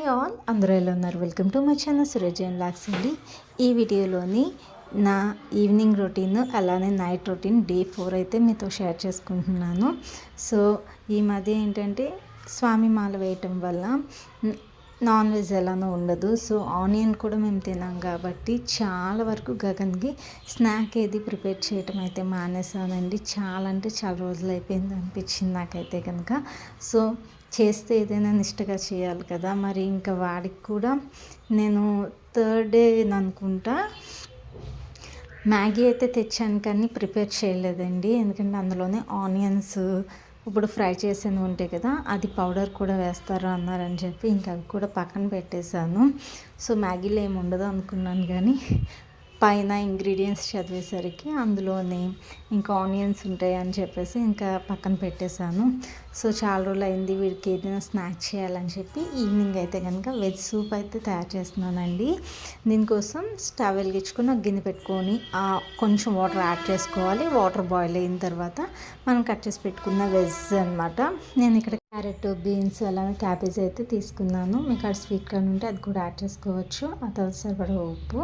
Hi all అందరూ ఎలా ఉన్నారు? వెల్కమ్ టు మై ఛానల్ సురేజన్ లాక్స్ అండి ఈ వీడియోలోని నా ఈవినింగ్ రొటీన్ అలానే నైట్ రొటీన్ డే ఫోర్ అయితే మీతో షేర్ చేసుకుంటున్నాను. సో ఈ మధ్య ఏంటంటే స్వామి మాల వేయటం వల్ల నాన్ వెజ్ ఎలానో ఉండదు. సో ఆనియన్ కూడా మేము తినాం కాబట్టి చాలా వరకు గగన్కి స్నాక్ ఏది ప్రిపేర్ చేయటం అయితే మానేసానండి. చాలా అంటే చాలా రోజులు అయిపోయింది అనిపించింది నాకైతే కనుక సో చేస్తే ఏదైనా నిష్టగా చేయాలి కదా. మరి ఇంకా వాడికి కూడా నేను థర్డ్ డే అనుకుంటా. మ్యాగీ అయితే తెచ్చాను కానీ ప్రిపేర్ చేయలేదండి. ఎందుకంటే అందులోనే ఆనియన్స్ ఇప్పుడు ఫ్రై చేసేది ఉంటాయి కదా అది పౌడర్ కూడా వేస్తారు అన్నారని చెప్పి ఇంకా అవి కూడా పక్కన పెట్టేశాను. సో మ్యాగీలో ఏమి ఉండదు అనుకున్నాను కానీ పైన ఇంగ్రీడియంట్స్ చదివేసరికి అందులోనే ఇంకా ఆనియన్స్ ఉంటాయి అని చెప్పేసి ఇంకా పక్కన పెట్టేశాను. సో చాలా రోజులు అయింది వీడికి ఏదైనా స్నాక్ చేయాలని చెప్పి. ఈవినింగ్ అయితే కనుక వెజ్ సూప్ అయితే తయారు చేస్తున్నానండి. దీనికోసం స్టవ్ వెలిగించుకొని ఒక గిన్నె పెట్టుకొని కొంచెం వాటర్ యాడ్ చేసుకోవాలి. వాటర్ బాయిల్ అయిన తర్వాత మనం కట్ చేసి పెట్టుకున్న వెజ్ అనమాట నేను ఇక్కడ క్యారెట్ బీన్స్ అలానే క్యాబేజ్ అయితే తీసుకున్నాను. మీకు అక్కడ స్వీట్ కార్న్ ఉంటే అది కూడా యాడ్ చేసుకోవచ్చు. ఆ తర్వాత సరిపడా ఉప్పు.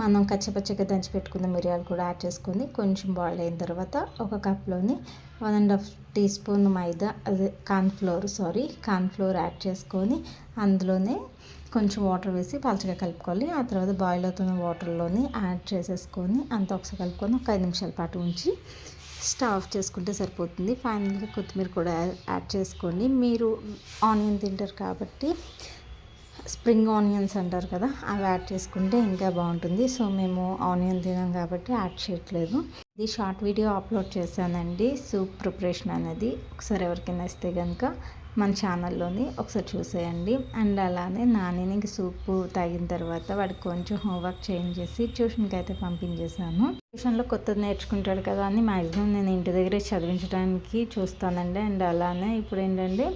మనం కచ్చపచ్చగా దంచి పెట్టుకున్న మిరియాలు కూడా యాడ్ చేసుకొని కొంచెం బాయిల్ అయిన తర్వాత ఒక కప్లోని one and half teaspoon maida అదే కార్న్ఫ్లోర్ సారీ కార్న్ఫ్లోర్ యాడ్ చేసుకొని అందులోనే కొంచెం వాటర్ వేసి పలచగా కలుపుకోవాలి. ఆ తర్వాత బాయిల్ అవుతున్న వాటర్లోని యాడ్ చేసేసుకొని అంత ఒకసారి కలుపుకొని ఒక ఐదు నిమిషాల పాటు ఉంచి స్టవ్ ఆఫ్ చేసుకుంటే సరిపోతుంది. ఫైనల్గా కొత్తిమీర కూడా యాడ్ చేసుకోండి. మీరు ఆనియన్ తింటారు కాబట్టి స్ప్రింగ్ ఆనియన్స్ అంటారు కదా అవి యాడ్ చేసుకుంటే ఇంకా బాగుంటుంది. సో మేము ఆనియన్ తినాం కాబట్టి యాడ్ చేయట్లేదు. ఇది షార్ట్ వీడియో అప్లోడ్ చేశానండి. సూప్ ప్రిపరేషన్ అనేది ఒకసారి ఎవరికైనా ఇస్తే కనుక మన ఛానల్లోని ఒకసారి చూసేయండి. అండ్ అలానే నానికి సూప్ తాగిన తర్వాత వాడికి కొంచెం హోంవర్క్ చేంజ్ చేసి ట్యూషన్కి అయితే పంపించేశాను. ట్యూషన్లో కొత్తది నేర్చుకుంటాడు కదా అని మ్యాక్సిమం నేను ఇంటి దగ్గరే చదివించడానికి చూస్తానండి. అండ్ అలానే ఇప్పుడు ఏంటంటే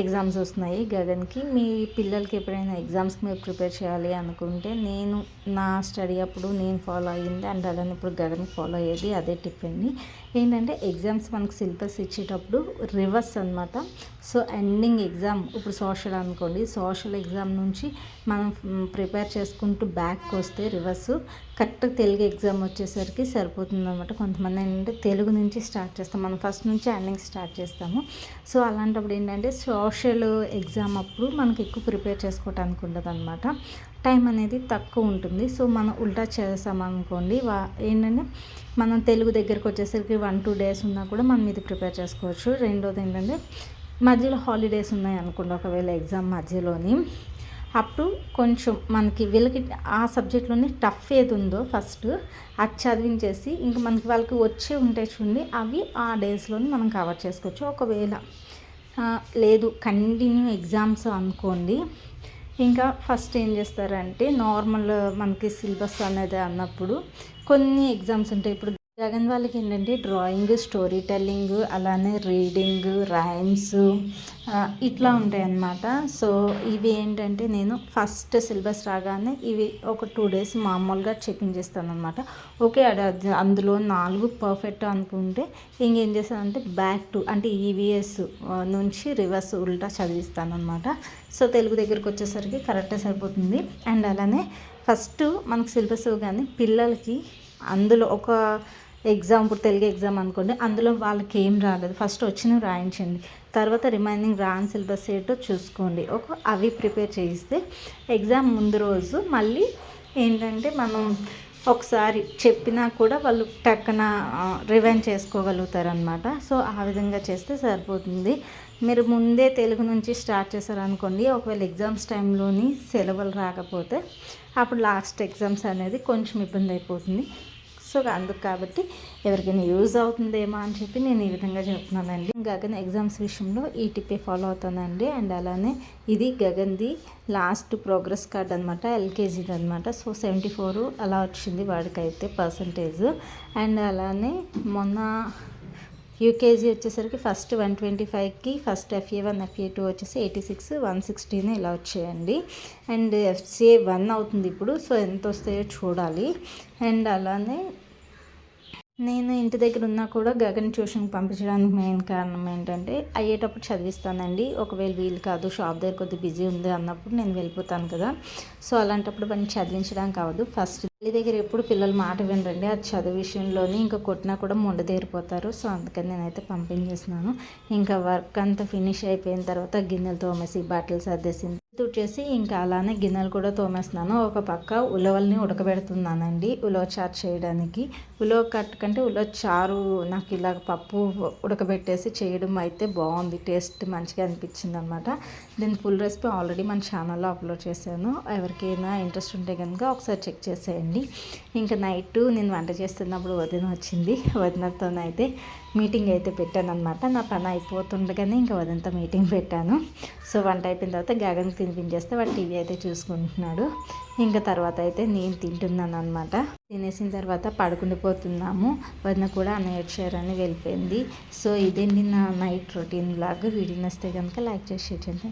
ఎగ్జామ్స్ వస్తున్నాయి గగన్కి. మీ పిల్లలకి ఎప్పుడైనా ఎగ్జామ్స్కి మీరు ప్రిపేర్ చేయాలి అనుకుంటే నేను నా స్టడీ అప్పుడు నేను ఫాలో అయ్యింది. అండ్ అలానే ఇప్పుడు గగన్ ఫాలో అయ్యేది అదే టిప్ అండి ఏంటంటే ఎగ్జామ్స్ మనకు సిలబస్ ఇచ్చేటప్పుడు రివర్స్ అనమాట సో ఎండింగ్ ఎగ్జామ్ ఇప్పుడు సోషల్ అనుకోండి. సోషల్ ఎగ్జామ్ నుంచి మనం ప్రిపేర్ చేసుకుంటూ బ్యాక్ వస్తే రివర్స్ కరెక్ట్ తెలుగు ఎగ్జామ్ వచ్చేసరికి సరిపోతుంది అనమాట కొంతమంది ఏంటంటే తెలుగు నుంచి స్టార్ట్ చేస్తాం మనం ఫస్ట్ నుంచి ఎండింగ్ స్టార్ట్ చేస్తాము. సో అలాంటప్పుడు ఏంటంటే సోషల్ ఎగ్జామ్ అప్పుడు మనకి ఎక్కువ ప్రిపేర్ చేసుకోవటానికి ఉండదు అనమాట టైం అనేది తక్కువ ఉంటుంది. సో మనం ఉల్టా చేసామనుకోండి వా ఏంటంటే మనం తెలుగు దగ్గరికి వచ్చేసరికి వన్ టూ డేస్ ఉన్నా కూడా మనం ఇది ప్రిపేర్ చేసుకోవచ్చు. రెండోది ఏంటంటే మధ్యలో హాలిడేస్ ఉన్నాయి అనుకోండి ఒకవేళ ఎగ్జామ్ మధ్యలోని. అప్పుడు కొంచెం మనకి వీళ్ళకి ఆ సబ్జెక్ట్లోనే టఫ్ ఏది ఉందో ఫస్ట్ అది చదివించేసి ఇంకా మనకి వాళ్ళకి వచ్చే ఉంటే చూడండి అవి ఆ డేస్లోనే మనం కవర్ చేసుకోవచ్చు. ఒకవేళ లేదు కంటిన్యూ ఎగ్జామ్స్ అనుకోండి ఇంకా ఫస్ట్ ఏం చేస్తారంటే నార్మల్ మనకి సిలబస్ అనేది అన్నప్పుడు కొన్ని ఎగ్జామ్స్ ఉంటాయి. ఇప్పుడు జగన్ వాళ్ళకి ఏంటంటే డ్రాయింగ్ స్టోరీ టెల్లింగ్ అలానే రీడింగ్ రైమ్స్ ఇట్లా ఉంటాయి అన్నమాట సో ఇవి ఏంటంటే నేను ఫస్ట్ సిలబస్ రాగానే ఇవి ఒక టూ డేస్ మామూలుగా చెకింగ్ చేస్తాను అనమాట ఓకే అది అందులో నాలుగు పర్ఫెక్ట్ అనుకుంటే ఇంకేం చేస్తానంటే బ్యాక్ టు అంటే ఈవీఎస్ నుంచి రివర్స్ ఉల్టా చదివిస్తాను అనమాట సో తెలుగు దగ్గరికి వచ్చేసరికి కరెక్టే సరిపోతుంది. అండ్ అలానే ఫస్ట్ మనకు సిలబస్ కానీ పిల్లలకి అందులో ఒక ఎగ్జామ్ ఇప్పుడు తెలుగు ఎగ్జామ్ అనుకోండి అందులో వాళ్ళకి ఏం రాలేదు. ఫస్ట్ వచ్చినవి రాయించండి. తర్వాత రిమైనింగ్ రాని సిలబస్ ఏంటో చూసుకోండి. ఒక అవి ప్రిపేర్ చేయిస్తే ఎగ్జామ్ ముందు రోజు మళ్ళీ ఏంటంటే మనం ఒకసారి చెప్పినా కూడా వాళ్ళు టక్కన రివైన్ చేసుకోగలుగుతారు అనమాట సో ఆ విధంగా చేస్తే సరిపోతుంది. మీరు ముందే తెలుగు నుంచి స్టార్ట్ చేశారనుకోండి ఒకవేళ ఎగ్జామ్స్ టైంలోని సెలవులు రాకపోతే అప్పుడు లాస్ట్ ఎగ్జామ్స్ అనేది కొంచెం ఇబ్బంది అయిపోతుంది. సో అందుకు కాబట్టి ఎవరికైనా యూజ్ అవుతుందేమో అని చెప్పి నేను ఈ విధంగా చెప్తున్నానండి. గగన్ ఎగ్జామ్స్ విషయంలో ఈ టిప్పే ఫాలో అవుతానండి. అండ్ అలానే ఇది గగన్ది లాస్ట్ ప్రోగ్రెస్ కార్డ్ అనమాట ఎల్కేజీది అనమాట సో సెవెంటీ ఫోర్ అలా వచ్చింది వాడికైతే పర్సంటేజ్. అండ్ అలానే మొన్న యూకేజీ వచ్చేసరికి ఫస్ట్ వన్ ట్వంటీ ఫైవ్కి first FA one FA two వచ్చేసి ఎయిటీ సిక్స్ వన్ సిక్స్టీన్ ఇలా వచ్చేయండి. అండ్ ఎఫ్సిఏ వన్ అవుతుంది ఇప్పుడు సో ఎంత వస్తాయో చూడాలి. అండ్ అలానే నేను ఇంటి దగ్గర ఉన్నా కూడా గగన్ ట్యూషన్కి పంపించడానికి మెయిన్ కారణం ఏంటంటే అయ్యేటప్పుడు చదివిస్తానండి. ఒకవేళ వీలు కాదు షాప్ దగ్గర కొద్దిగా బిజీ ఉంది అన్నప్పుడు నేను వెళ్ళిపోతాను కదా. సో అలాంటప్పుడు పని చదివించడానికి అవ్వదు ఫస్ట్ తల్లి దగ్గర ఎప్పుడు పిల్లలు మాట వినరండి. అది చదువు విషయంలోనే ఇంకా కొట్టినా కూడా మొండదేరిపోతారు. సో అందుకని నేనైతే పంపించేసినాను ఇంకా వర్క్ అంతా ఫినిష్ అయిపోయిన తర్వాత గిన్నెలు తోమేసి బట్టలు సర్దేసి తుడిచేసి ఇంకా అలానే గిన్నెలు కూడా తోమేస్తున్నాను. ఒక పక్క ఉలవల్ని ఉడకబెడుతున్నానండి. ఉలవ చారు చేయడానికి. ఉలవ కట్ కంటే ఉలవ చారు నాకు ఇలా పప్పు ఉడకబెట్టేసి చేయడం అయితే బాగుంది. టేస్ట్ మంచిగా అనిపించింది అనమాట దీని ఫుల్ రెసిపీ ఆల్రెడీ మన ఛానల్లో అప్లోడ్ చేశాను. ఎవరికైనా ఇంట్రెస్ట్ ఉంటే కనుక ఒకసారి చెక్ చేసేయండి. ఇంకా నైట్ నేను వంట చేస్తున్నప్పుడు వదిన వచ్చింది. వదినతోనైతే మీటింగ్ అయితే పెట్టాను అనమాట నా పని అయిపోతుండగానే ఇంకా వదినతో మీటింగ్ పెట్టాను. సో వంట అయిపోయిన తర్వాత గగన్ తినిపించేస్తే వాడు టీవీ అయితే చూసుకుంటున్నాడు. ఇంకా తర్వాత అయితే నేను తింటున్నాను అనమాట తినేసిన తర్వాత పడుకుండిపోతున్నాము వదిన కూడా అన్నయ్య వెళ్ళిపోయింది. సో ఇదేంటి నా నైట్ రొటీన్ లాగా వీడియో నస్తే కనుక లైక్ చేసి చేయండి.